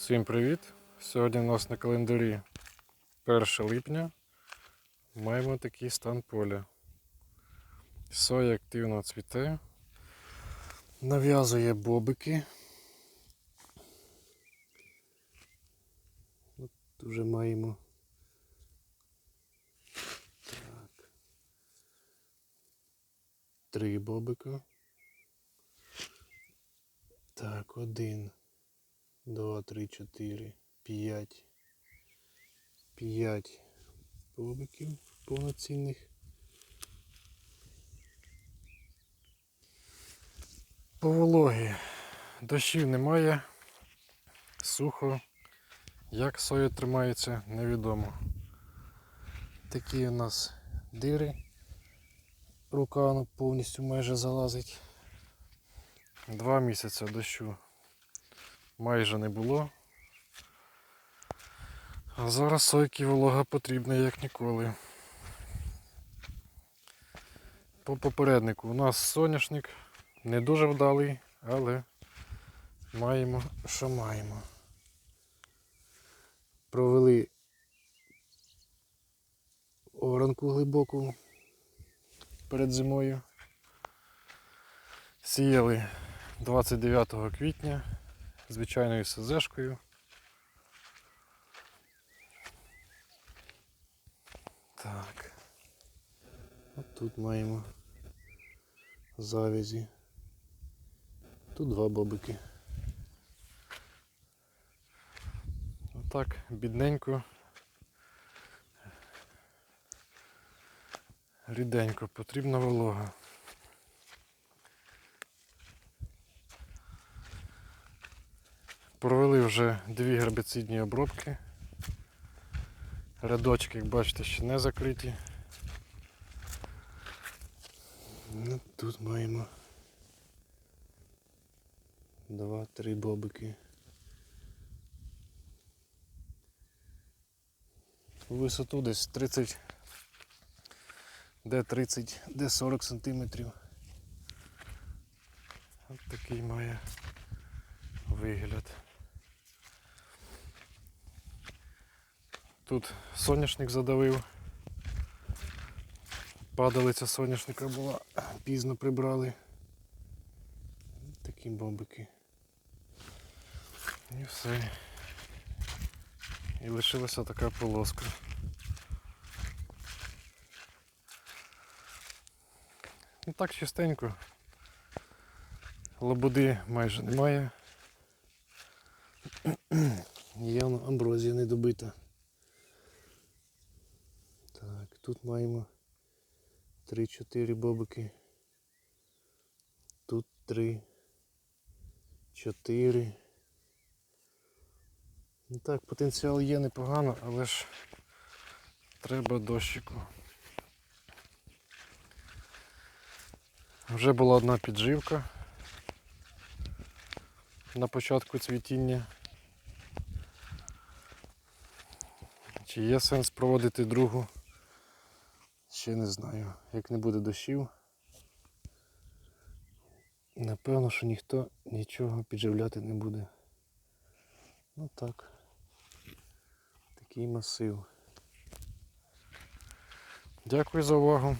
Всім привіт! Сьогодні у нас на календарі 1 липня. Маємо такий стан поля. Соя активно цвіте, нав'язує бобики. От вже маємо. Так. Три бобика. Так, один. Два, три, чотири, п'ять. П'ять бобиків повноцінних. По вологі дощів немає. Сухо. Як соя тримається, невідомо. Такі у нас дири. Рука повністю майже залазить. Два місяці дощу майже не було. А зараз сойки волога потрібна як ніколи. По попереднику у нас соняшник не дуже вдалий, але маємо, що маємо. Провели оранку глибоку перед зимою. Сіяли 29 квітня звичайною СЗшкою. Так. От тут маємо завязі. Тут два бобики. Отак, бідненько. Ріденько, потрібна волога. Провели вже дві гербіцидні обробки. Рядочки, як бачите, ще не закриті. Ну, тут маємо два-три бобики. Висоту десь 30, де 30, де 40 сантиметрів. Ось такий має вигляд. Тут соняшник задавив. Падалиця соняшника була, пізно прибрали. Такі бобики. І все. І лишилася така полоска. Ну так чистенько. Лободи майже немає. Явно амброзія не добита. Так, тут маємо 3-4 бобики. Тут 3, 4. Ну так, потенціал є непогано, але ж треба дощику. Вже була одна підживка на початку цвітіння. Чи є сенс проводити другу? Ще не знаю. Як не буде дощів, напевно, що ніхто нічого підживляти не буде. Ну так. Такий масив. Дякую за увагу.